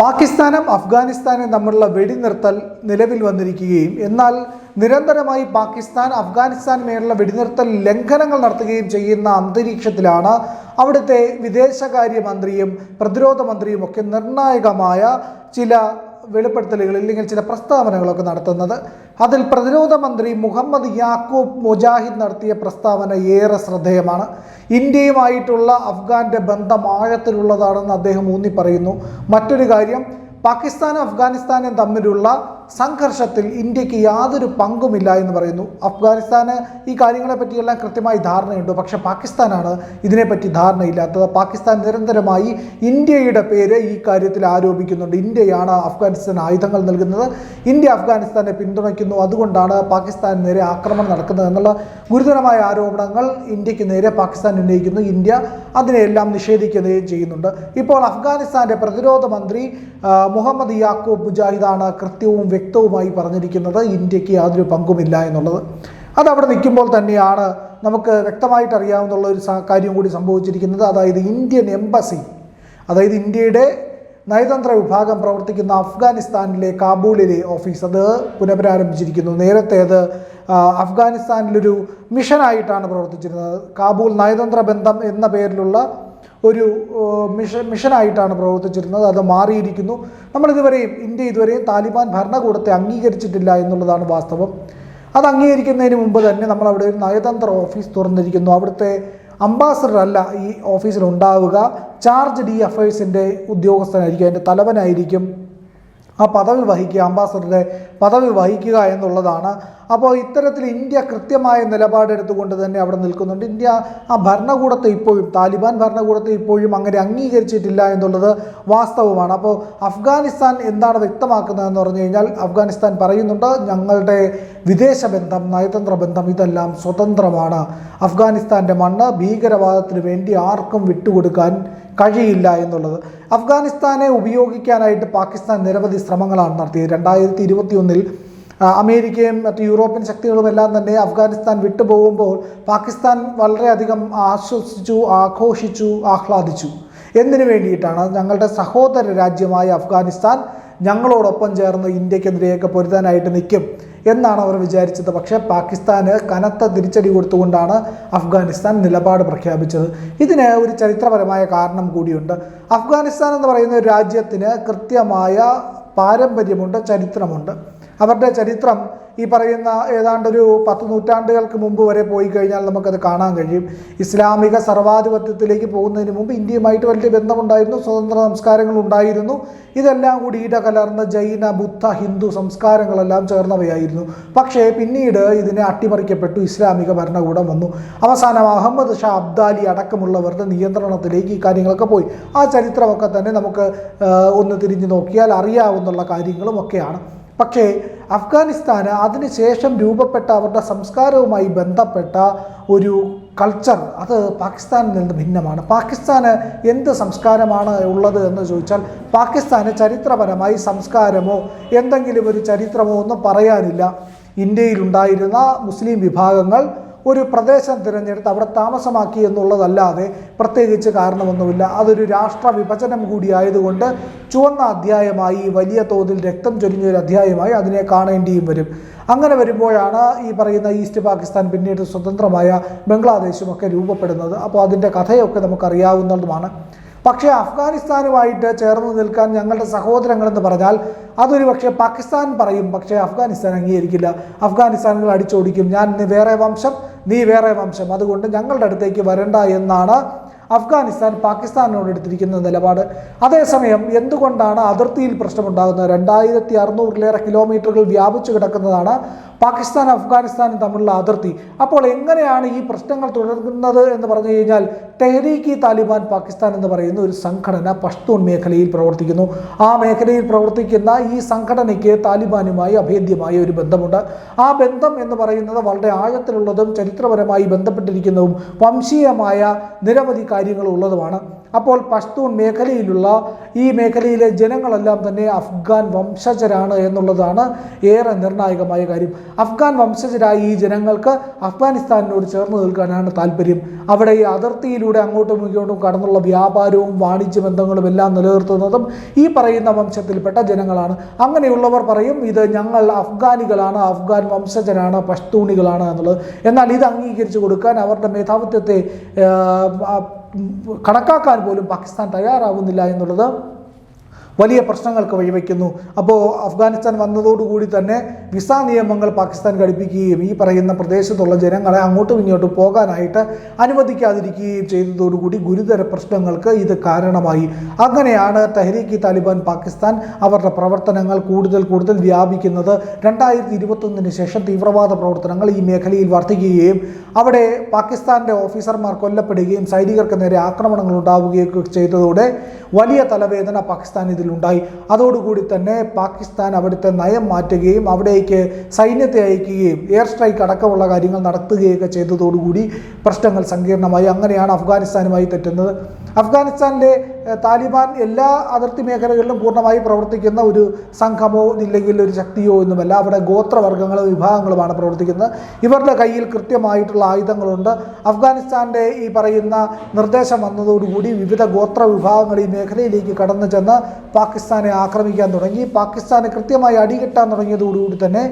പാകിസ്ഥാനും അഫ്ഗാനിസ്ഥാനും തമ്മിലുള്ള വെടിനിർത്തൽ നിലവിൽ വന്നിരിക്കുകയും എന്നാൽ നിരന്തരമായി പാകിസ്ഥാൻ അഫ്ഗാനിസ്ഥാൻ മേലുള്ള വെടിനിർത്തൽ ലംഘനങ്ങൾ നടത്തുകയും ചെയ്യുന്ന അന്തരീക്ഷത്തിലാണ് അവിടുത്തെ വിദേശകാര്യമന്ത്രിയും പ്രതിരോധ മന്ത്രിയും ഒക്കെ നിർണായകമായ ചില വെളിപ്പെടുത്തലുകൾ ഇല്ലെങ്കിൽ ചില പ്രസ്താവനകളൊക്കെ നടത്തുന്നത്. അതിൽ പ്രതിരോധ മന്ത്രി മുഹമ്മദ് യാക്കൂബ് മുജാഹിദ് നടത്തിയ പ്രസ്താവന ഏറെ ശ്രദ്ധേയമാണ്. ഇന്ത്യയുമായിട്ടുള്ള അഫ്ഗാന്റെ ബന്ധം ആഴത്തിലുള്ളതാണെന്ന് അദ്ദേഹം ഊന്നി പറയുന്നു മറ്റൊരു കാര്യം പാകിസ്ഥാനും അഫ്ഗാനിസ്ഥാനും തമ്മിലുള്ള സംഘർഷത്തിൽ ഇന്ത്യയ്ക്ക് യാതൊരു പങ്കുമില്ല എന്ന് പറയുന്നു. അഫ്ഗാനിസ്ഥാന് ഈ കാര്യങ്ങളെ പറ്റിയെല്ലാം കൃത്യമായി ധാരണയുണ്ട്. പക്ഷെ പാകിസ്ഥാനാണ് ഇതിനെപ്പറ്റി ധാരണയില്ലാത്തത്. പാകിസ്ഥാൻ നിരന്തരമായി ഇന്ത്യയുടെ പേര് ഈ കാര്യത്തിൽ ആരോപിക്കുന്നുണ്ട്. ഇന്ത്യയാണ് അഫ്ഗാനിസ്ഥാൻ ആയുധങ്ങൾ നൽകുന്നത്. ഇന്ത്യ അഫ്ഗാനിസ്ഥാനെ പിന്തുണയ്ക്കുന്നു. അതുകൊണ്ടാണ് പാകിസ്ഥാൻ നേരെ ആക്രമണം നടക്കുന്നത് എന്നുള്ള ഗുരുതരമായ ആരോപണങ്ങൾ ഇന്ത്യയ്ക്ക് നേരെ പാകിസ്ഥാൻ ഉന്നയിക്കുന്നു. ഇന്ത്യ അതിനെയെല്ലാം നിഷേധിക്കുകയും ചെയ്യുന്നുണ്ട്. ഇപ്പോൾ അഫ്ഗാനിസ്ഥാന്റെ പ്രതിരോധ മന്ത്രി മുഹമ്മദ് യാക്കൂബ് മുജാഹിദാണ് കൃത്യവും വ്യക്തവുമായി പറഞ്ഞിരിക്കുന്നത് ഇന്ത്യയ്ക്ക് യാതൊരു പങ്കുമില്ല എന്നുള്ളത്. അത് അവിടെ നിൽക്കുമ്പോൾ തന്നെയാണ് നമുക്ക് വ്യക്തമായിട്ട് അറിയാവുന്ന ഒരു കാര്യം കൂടി സംഭവിച്ചിരിക്കുന്നത്. അതായത് ഇന്ത്യൻ എംബസി അതായത് ഇന്ത്യയുടെ നയതന്ത്ര വിഭാഗം പ്രവർത്തിക്കുന്ന അഫ്ഗാനിസ്ഥാനിലെ കാബൂളിലെ ഓഫീസ് അത് പുനഃപ്രാരംഭിച്ചിരിക്കുന്നു. നേരത്തെ അത് അഫ്ഗാനിസ്ഥാനിലൊരു മിഷനായിട്ടാണ് പ്രവർത്തിച്ചിരുന്നത്. കാബൂൾ നയതന്ത്ര ബന്ധം എന്ന പേരിലുള്ള ഒരു മിഷൻ മിഷനായിട്ടാണ് പ്രവർത്തിച്ചിരുന്നത്. അത് മാറിയിരിക്കുന്നു. നമ്മളിതുവരെയും ഇന്ത്യ ഇതുവരെയും താലിബാൻ ഭരണകൂടത്തെ അംഗീകരിച്ചിട്ടില്ല എന്നുള്ളതാണ് വാസ്തവം. അത് അംഗീകരിക്കുന്നതിന് മുമ്പ് തന്നെ നമ്മൾ അവിടെ ഒരു നയതന്ത്ര ഓഫീസ് തുറന്നിരിക്കുന്നു. അവിടുത്തെ അംബാസഡർ അല്ല ഈ ഓഫീസിൽ ഉണ്ടാവുക. ചാർജ് ഡി അഫയേഴ്സിന്റെ ഉദ്യോഗസ്ഥനായിരിക്കും അതിന്റെ തലവനായിരിക്കും. ആ പദവി വഹിക്കുക അംബാസഡറുടെ പദവി വഹിക്കുക എന്നുള്ളതാണ് അപ്പോൾ ഇത്തരത്തിൽ ഇന്ത്യ കൃത്യമായ നിലപാടെടുത്തുകൊണ്ട് തന്നെ അവിടെ നിൽക്കുന്നുണ്ട്. ഇന്ത്യ ആ ഭരണകൂടത്തെ ഇപ്പോഴും താലിബാൻ ഭരണകൂടത്തെ ഇപ്പോഴും അങ്ങനെ അംഗീകരിച്ചിട്ടില്ല എന്നുള്ളത് വാസ്തവമാണ്. അപ്പോൾ അഫ്ഗാനിസ്ഥാൻ എന്താണ് വ്യക്തമാക്കുന്നതെന്ന് പറഞ്ഞു കഴിഞ്ഞാൽ അഫ്ഗാനിസ്ഥാൻ പറയുന്നുണ്ട് ഞങ്ങളുടെ വിദേശ ബന്ധം നയതന്ത്ര ബന്ധം ഇതെല്ലാം സ്വതന്ത്രമാണ്. അഫ്ഗാനിസ്ഥാന്റെ മണ്ണ് ഭീകരവാദത്തിന് വേണ്ടി ആർക്കും വിട്ടുകൊടുക്കാൻ കഴിയില്ല എന്നുള്ളത്. അഫ്ഗാനിസ്ഥാനെ ഉപയോഗിക്കാനായിട്ട് പാകിസ്ഥാൻ നിരവധി ശ്രമങ്ങളാണ് നടത്തിയത്. രണ്ടായിരത്തി ഇരുപത്തി ഒന്നിൽ അമേരിക്കയും മറ്റ് യൂറോപ്യൻ ശക്തികളും എല്ലാം തന്നെ അഫ്ഗാനിസ്ഥാൻ വിട്ടുപോകുമ്പോൾ പാകിസ്ഥാൻ വളരെയധികം ആശ്വസിച്ചു ആഘോഷിച്ചു ആഹ്ലാദിച്ചു. എന്തിനു വേണ്ടിയിട്ടാണ് ഞങ്ങളുടെ സഹോദര രാജ്യമായ അഫ്ഗാനിസ്ഥാൻ ഞങ്ങളോടൊപ്പം ചേർന്ന് ഇന്ത്യക്കെതിരെയൊക്കെ പൊരുതാനായിട്ട് നിൽക്കും എന്നാണ് അവർ വിചാരിച്ചത്. പക്ഷേ പാകിസ്ഥാന് കനത്ത തിരിച്ചടി കൊടുത്തുകൊണ്ടാണ് അഫ്ഗാനിസ്ഥാൻ നിലപാട് പ്രഖ്യാപിച്ചത്. ഇതിന് ഒരു ചരിത്രപരമായ കാരണം കൂടിയുണ്ട്. അഫ്ഗാനിസ്ഥാൻ എന്ന് പറയുന്ന രാജ്യത്തിന് കൃത്യമായ പാരമ്പര്യമുണ്ട് ചരിത്രമുണ്ട്. അവരുടെ ചരിത്രം ഈ പറയുന്ന ഏതാണ്ടൊരു പത്ത് നൂറ്റാണ്ടുകൾക്ക് മുമ്പ് വരെ പോയി കഴിഞ്ഞാൽ നമുക്കത് കാണാൻ കഴിയും. ഇസ്ലാമിക സർവാധിപത്യത്തിലേക്ക് പോകുന്നതിന് മുമ്പ് ഇന്ത്യയുമായിട്ട് വലിയ ബന്ധമുണ്ടായിരുന്നു സ്വതന്ത്ര സംസ്കാരങ്ങൾ ഉണ്ടായിരുന്നു. ഇതെല്ലാം കൂടി ഇടകലർന്ന ജൈന ബുദ്ധ ഹിന്ദു സംസ്കാരങ്ങളെല്ലാം ചേർന്നവയായിരുന്നു. പക്ഷേ പിന്നീട് ഇതിനെ അട്ടിമറിക്കപ്പെട്ടു ഇസ്ലാമിക ഭരണകൂടം വന്നു. അവസാനം അഹമ്മദ് ഷാ അബ്ദാലി അടക്കമുള്ളവരുടെ നിയന്ത്രണത്തിലേക്ക് ഈ കാര്യങ്ങളൊക്കെ പോയി. ആ ചരിത്രമൊക്കെ തന്നെ നമുക്ക് ഒന്ന് തിരിഞ്ഞു നോക്കിയാൽ അറിയാവുന്ന കാര്യങ്ങളും ഒക്കെയാണ്. പക്ഷേ അഫ്ഗാനിസ്ഥാന് അതിനുശേഷം രൂപപ്പെട്ട അവരുടെ സംസ്കാരവുമായി ബന്ധപ്പെട്ട ഒരു കൾച്ചർ അത് പാകിസ്ഥാനിൽ നിന്ന് ഭിന്നമാണ്. പാകിസ്ഥാന് എന്ത് സംസ്കാരമാണ് ഉള്ളത് എന്ന് ചോദിച്ചാൽ പാകിസ്ഥാന് ചരിത്രപരമായി സംസ്കാരമോ എന്തെങ്കിലും ഒരു ചരിത്രമോ ഒന്നും പറയാനില്ല. ഇന്ത്യയിലുണ്ടായിരുന്ന മുസ്ലിം വിഭാഗങ്ങൾ ഒരു പ്രദേശം തിരഞ്ഞെടുത്ത് അവിടെ താമസമാക്കി എന്നുള്ളതല്ലാതെ പ്രത്യേകിച്ച് കാരണമൊന്നുമില്ല. അതൊരു രാഷ്ട്ര വിഭജനം കൂടിയായതുകൊണ്ട് ചുവന്ന അധ്യായമായി വലിയ തോതിൽ രക്തം ചൊരിഞ്ഞൊരു അധ്യായമായി അതിനെ കാണേണ്ടിയും വരും. അങ്ങനെ വരുമ്പോഴാണ് ഈ പറയുന്ന ഈസ്റ്റ് പാകിസ്ഥാൻ പിന്നീട് സ്വതന്ത്രമായ ബംഗ്ലാദേശുമൊക്കെ രൂപപ്പെടുന്നത്. അപ്പോൾ അതിന്റെ കഥയൊക്കെ നമുക്കറിയാവുന്നതുമാണ്. പക്ഷേ അഫ്ഗാനിസ്ഥാനുമായിട്ട് ചേർന്ന് നിൽക്കാൻ ഞങ്ങളുടെ സഹോദരങ്ങളെന്ന് പറഞ്ഞാൽ അതൊരു പക്ഷേ പാകിസ്ഥാൻ പറയും പക്ഷേ അഫ്ഗാനിസ്ഥാൻ അംഗീകരിക്കില്ല. അഫ്ഗാനിസ്ഥാനുകൾ അടിച്ചോടിക്കും. ഞാൻ വേറെ വംശം നീ വേറെ വംശം. അതുകൊണ്ട് ഞങ്ങളുടെ അടുത്തേക്ക് വരണ്ട എന്നാണ് അഫ്ഗാനിസ്ഥാൻ പാകിസ്ഥാനോട് എടുത്തിരിക്കുന്ന നിലപാട്. അതേസമയം എന്തുകൊണ്ടാണ് അതിർത്തിയിൽ പ്രശ്നമുണ്ടാകുന്നത്? രണ്ടായിരത്തി അറുന്നൂറിലേറെ കിലോമീറ്ററുകൾ വ്യാപിച്ചു കിടക്കുന്നതാണ് പാകിസ്ഥാൻ അഫ്ഗാനിസ്ഥാനും തമ്മിലുള്ള അതിർത്തി. അപ്പോൾ എങ്ങനെയാണ് ഈ പ്രശ്നങ്ങൾ തുടരുന്നത് എന്ന് പറഞ്ഞു കഴിഞ്ഞാൽ തെഹരീക്ക് താലിബാൻ പാകിസ്ഥാൻ എന്ന് പറയുന്ന ഒരു സംഘടന പഷ്തൂൺ മേഖലയിൽ പ്രവർത്തിക്കുന്നു. ആ മേഖലയിൽ പ്രവർത്തിക്കുന്ന ഈ സംഘടനയ്ക്ക് താലിബാനുമായി അഭേദ്യമായ ഒരു ബന്ധമുണ്ട്. ആ ബന്ധം എന്ന് പറയുന്നത് വളരെ ആഴത്തിലുള്ളതും ചരിത്രപരമായി ബന്ധപ്പെട്ടിരിക്കുന്നതും വംശീയമായ നിരവധി കാര്യങ്ങൾ ഉള്ളതുമാണ് അപ്പോൾ പഷ്തൂൺ മേഖലയിലുള്ള ഈ മേഖലയിലെ ജനങ്ങളെല്ലാം തന്നെ അഫ്ഗാൻ വംശജരാണ് എന്നുള്ളതാണ് ഏറെ നിർണായകമായ കാര്യം. അഫ്ഗാൻ വംശജരായ ഈ ജനങ്ങൾക്ക് അഫ്ഗാനിസ്ഥാനിനോട് ചേർന്ന് നിൽക്കാനാണ് താല്പര്യം. അവിടെ ഈ അതിർത്തിയിലൂടെ അങ്ങോട്ടും ഇങ്ങോട്ടും കടന്നുള്ള വ്യാപാരവും വാണിജ്യ ബന്ധങ്ങളും എല്ലാം നിലനിർത്തുന്നതും ഈ പറയുന്ന വംശത്തിൽപ്പെട്ട ജനങ്ങളാണ്. അങ്ങനെയുള്ളവർ പറയും ഇത് ഞങ്ങൾ അഫ്ഗാനികളാണ് അഫ്ഗാൻ വംശജരാണ് പഷ്തൂണികളാണ് എന്നുള്ളത്. എന്നാൽ ഇത് അംഗീകരിച്ചു കൊടുക്കാൻ അവരുടെ മേധാവിത്വത്തെ കണക്കാക്കാൻ പോലും പാകിസ്ഥാൻ തയ്യാറാവുന്നില്ല എന്നുള്ളത് വലിയ പ്രശ്നങ്ങൾക്ക് വഴിവെക്കുന്നു. അപ്പോൾ അഫ്ഗാനിസ്ഥാൻ വന്നതോടുകൂടി തന്നെ വിസ നിയമങ്ങൾ പാകിസ്ഥാൻ ഘടിപ്പിക്കുകയും ഈ പറയുന്ന പ്രദേശത്തുള്ള ജനങ്ങളെ അങ്ങോട്ടും ഇങ്ങോട്ടും പോകാനായിട്ട് അനുവദിക്കാതിരിക്കുകയും ചെയ്തതോടുകൂടി ഗുരുതര പ്രശ്നങ്ങൾക്ക് ഇത് കാരണമായി. അങ്ങനെയാണ് തെഹരീക്ക് താലിബാൻ പാകിസ്ഥാൻ അവരുടെ പ്രവർത്തനങ്ങൾ കൂടുതൽ കൂടുതൽ വ്യാപിക്കുന്നത്. രണ്ടായിരത്തി ഇരുപത്തൊന്നിന് ശേഷം തീവ്രവാദ പ്രവർത്തനങ്ങൾ ഈ മേഖലയിൽ വർദ്ധിക്കുകയും അവിടെ പാകിസ്ഥാന്റെ ഓഫീസർമാർ കൊല്ലപ്പെടുകയും സൈനികർക്ക് നേരെ ആക്രമണങ്ങൾ ഉണ്ടാവുകയൊക്കെ ചെയ്തതോടെ വലിയ തലവേദന പാകിസ്ഥാൻ ഇതിലുണ്ടായി അതോടുകൂടി തന്നെ പാകിസ്ഥാൻ അവിടുത്തെ നയം മാറ്റുകയും അവിടേക്ക് സൈന്യത്തെ അയക്കുകയും എയർ സ്ട്രൈക്ക് അടക്കമുള്ള കാര്യങ്ങൾ നടത്തുകയൊക്കെ ചെയ്തതോടുകൂടി പ്രശ്നങ്ങൾ സങ്കീർണമായി. അങ്ങനെയാണ് അഫ്ഗാനിസ്ഥാനുമായി തെറ്റുന്നത്. അഫ്ഗാനിസ്ഥാനിലെ താലിബാൻ എല്ലാ അതിർത്തി മേഖലകളിലും പൂർണമായി പ്രവർത്തിക്കുന്ന ഒരു സംഘമോ ഇല്ലെങ്കിൽ ഒരു ശക്തിയോ ഒന്നുമല്ല. അവിടെ ഗോത്രവർഗങ്ങളും വിഭാഗങ്ങളുമാണ് പ്രവർത്തിക്കുന്നത്. ഇവരുടെ കയ്യിൽ കൃത്യമായിട്ടുള്ള ആയുധങ്ങളുണ്ട്. അഫ്ഗാനിസ്ഥാന്റെ ഈ പറയുന്ന നിർദ്ദേശം വന്നതോടുകൂടി വിവിധ ഗോത്ര വിഭാഗങ്ങൾ ഈ മേഖലയിലേക്ക് കടന്നു ചെന്ന് പാകിസ്ഥാനെ ആക്രമിക്കാൻ തുടങ്ങി. പാകിസ്ഥാനെ കൃത്യമായി അടികിട്ടാൻ തുടങ്ങിയതോടുകൂടി തന്നെ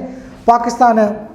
പാകിസ്ഥാന്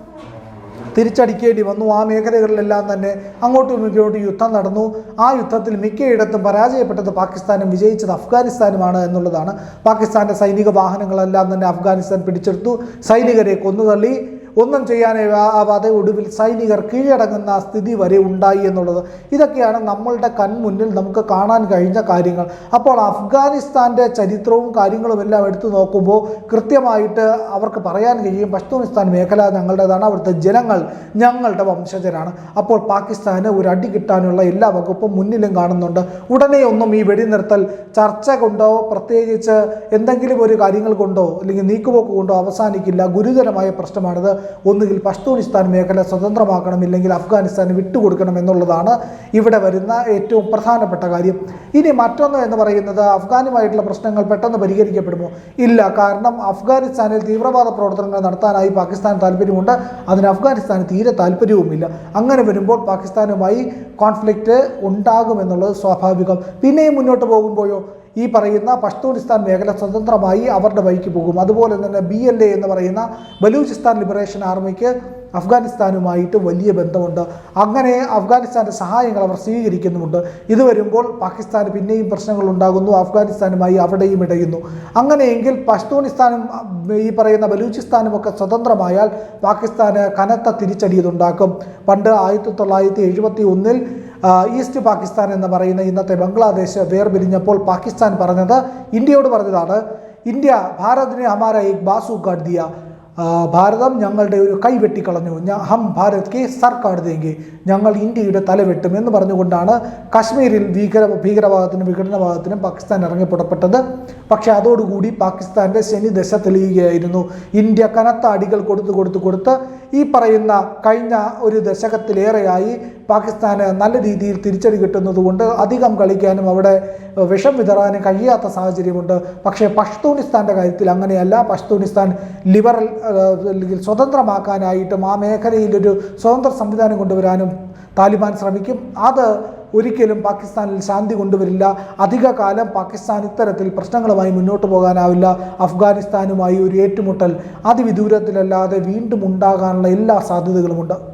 തിരിച്ചടിക്കേണ്ടി വന്നു. ആ മേഖലകളിലെല്ലാം തന്നെ അങ്ങോട്ടും ഇങ്ങോട്ടും യുദ്ധം നടന്നു. ആ യുദ്ധത്തിൽ മിക്കയിടത്തും പരാജയപ്പെട്ടത് പാകിസ്ഥാനും വിജയിച്ചത് അഫ്ഗാനിസ്ഥാനുമാണ് എന്നുള്ളതാണ്. പാകിസ്ഥാന്റെ സൈനിക വാഹനങ്ങളെല്ലാം തന്നെ അഫ്ഗാനിസ്ഥാൻ പിടിച്ചെടുത്തു. സൈനികരെ കൊന്നുതള്ളി. ഒന്നും ചെയ്യാനേ ആവാതെ ഒടുവിൽ സൈനികർ കീഴടങ്ങുന്ന സ്ഥിതി വരെ ഉണ്ടായി എന്നുള്ളത്. ഇതൊക്കെയാണ് നമ്മളുടെ കൺമുന്നിൽ നമുക്ക് കാണാൻ കഴിഞ്ഞ കാര്യങ്ങൾ. അപ്പോൾ അഫ്ഗാനിസ്ഥാന്റെ ചരിത്രവും കാര്യങ്ങളും എല്ലാം എടുത്തു നോക്കുമ്പോൾ കൃത്യമായിട്ട് അവർക്ക് പറയാൻ കഴിയും പഷ്തൂണിസ്ഥാൻ മേഖല ഞങ്ങളുടേതാണ് അവിടുത്തെ ജനങ്ങൾ ഞങ്ങളുടെ വംശജരാണ്. അപ്പോൾ പാകിസ്ഥാന് ഒരു അടി കിട്ടാനുള്ള എല്ലാ വകുപ്പും മുന്നിലും കാണുന്നുണ്ട്. ഉടനെ ഒന്നും ഈ വെടിനിർത്തൽ ചർച്ച കൊണ്ടോ പ്രത്യേകിച്ച് എന്തെങ്കിലും ഒരു കാര്യങ്ങൾ കൊണ്ടോ അല്ലെങ്കിൽ നീക്കുപോക്ക് കൊണ്ടോ അവസാനിക്കില്ല. ഗുരുതരമായ പ്രശ്നമാണിത്. ഒന്നുകിൽ പഷ്തൂണിസ്ഥാൻ മേഖല സ്വതന്ത്രമാക്കണം ഇല്ലെങ്കിൽ അഫ്ഗാനിസ്ഥാന് വിട്ടുകൊടുക്കണം എന്നുള്ളതാണ് ഇവിടെ വരുന്ന ഏറ്റവും പ്രധാനപ്പെട്ട കാര്യം. ഇനി മറ്റൊന്ന് എന്ന് പറയുന്നത് അഫ്ഗാനുമായിട്ടുള്ള പ്രശ്നങ്ങൾ പെട്ടെന്ന് പരിഹരിക്കപ്പെടുമോ? ഇല്ല. കാരണം അഫ്ഗാനിസ്ഥാനിൽ തീവ്രവാദ പ്രവർത്തനങ്ങൾ നടത്താനായി പാകിസ്ഥാൻ താല്പര്യമുണ്ട്. അതിന് അഫ്ഗാനിസ്ഥാന് തീരെ താല്പര്യവുമില്ല. അങ്ങനെ വരുമ്പോൾ പാകിസ്ഥാനുമായി കോൺഫ്ലിക്റ്റ് ഉണ്ടാകുമെന്നുള്ളത് സ്വാഭാവികം. പിന്നെയും മുന്നോട്ട് പോകുമ്പോഴോ? ഈ പറയുന്ന പഷ്തൂണിസ്ഥാൻ മേഖല സ്വതന്ത്രമായി അവരുടെ വഴിക്ക് പോകും. അതുപോലെ തന്നെ ബി എൽ എ എന്ന് പറയുന്ന ബലൂചിസ്ഥാൻ ലിബറേഷൻ ആർമിക്ക് അഫ്ഗാനിസ്ഥാനുമായിട്ട് വലിയ ബന്ധമുണ്ട്. അങ്ങനെ അഫ്ഗാനിസ്ഥാന്റെ സഹായങ്ങൾ അവർ സ്വീകരിക്കുന്നുമുണ്ട്. ഇത് വരുമ്പോൾ പാകിസ്ഥാന് പിന്നെയും പ്രശ്നങ്ങൾ ഉണ്ടാകുന്നു അഫ്ഗാനിസ്ഥാനുമായി അവിടെയും ഇടയുന്നു. അങ്ങനെയെങ്കിൽ പഷ്തൂണിസ്ഥാനും ഈ പറയുന്ന ബലൂചിസ്ഥാനും ഒക്കെ സ്വതന്ത്രമായാൽ പാകിസ്ഥാന് കനത്ത തിരിച്ചടി ഇതുണ്ടാക്കും പണ്ട് ആയിരത്തി തൊള്ളായിരത്തി എഴുപത്തി ഒന്നിൽ ഈസ്റ്റ് പാകിസ്ഥാൻ എന്ന് പറയുന്ന ഇന്നത്തെ ബംഗ്ലാദേശ് വേർപിരിഞ്ഞപ്പോൾ പാകിസ്ഥാൻ പറഞ്ഞത് ഇന്ത്യയോട് പറഞ്ഞതാണ് ഇന്ത്യ ഭാരതിനെ ഹമാര ഏക് ബാസു കാട്ട് ദിയ. ഭാരതം ഞങ്ങളുടെ ഒരു കൈ വെട്ടിക്കളഞ്ഞു. ഹം ഭാരത് കെ സർക്കാർ ദേങ്കെ. ഞങ്ങൾ ഇന്ത്യയുടെ തല വെട്ടും. എന്ന് പറഞ്ഞുകൊണ്ടാണ് കാശ്മീരിൽ ഭീകര ഭീകരവാദത്തിനും വിഘടനവാദത്തിനും പാകിസ്ഥാൻ ഇറങ്ങി പുറപ്പെട്ടത്. പക്ഷേ അതോടുകൂടി പാകിസ്ഥാന്റെ ശനി ദശ തെളിയുകയായിരുന്നു. ഇന്ത്യ കനത്ത അടികൾ കൊടുത്തു കൊടുത്ത് കൊടുത്ത് ഈ പറയുന്ന കഴിഞ്ഞ ഒരു ദശകത്തിലേറെയായി പാകിസ്ഥാന് നല്ല രീതിയിൽ തിരിച്ചടി കിട്ടുന്നതുകൊണ്ട് അധികം കളിക്കാനും അവിടെ വിഷം വിതറാനും കഴിയാത്ത സാഹചര്യമുണ്ട്. പക്ഷേ പഷ്തൂണിസ്ഥാന്റെ കാര്യത്തിൽ അങ്ങനെയല്ല. പഷ്തൂണിസ്ഥാൻ ലിബറൽ അല്ലെങ്കിൽ സ്വതന്ത്രമാക്കാനായിട്ടും ആ മേഖലയിലൊരു സ്വതന്ത്ര സംവിധാനം കൊണ്ടുവരാനും താലിബാൻ ശ്രമിക്കും. അത് ഒരിക്കലും പാകിസ്ഥാനിൽ ശാന്തി കൊണ്ടുവരില്ല. അധിക കാലം പാകിസ്ഥാൻ ഇത്തരത്തിൽ പ്രശ്നങ്ങളുമായി മുന്നോട്ട് പോകാനാവില്ല. അഫ്ഗാനിസ്ഥാനുമായി ഒരു ഏറ്റുമുട്ടൽ അതിവിദൂരത്തിലല്ലാതെ വീണ്ടും ഉണ്ടാകാനുള്ള എല്ലാ സാധ്യതകളുമുണ്ട്.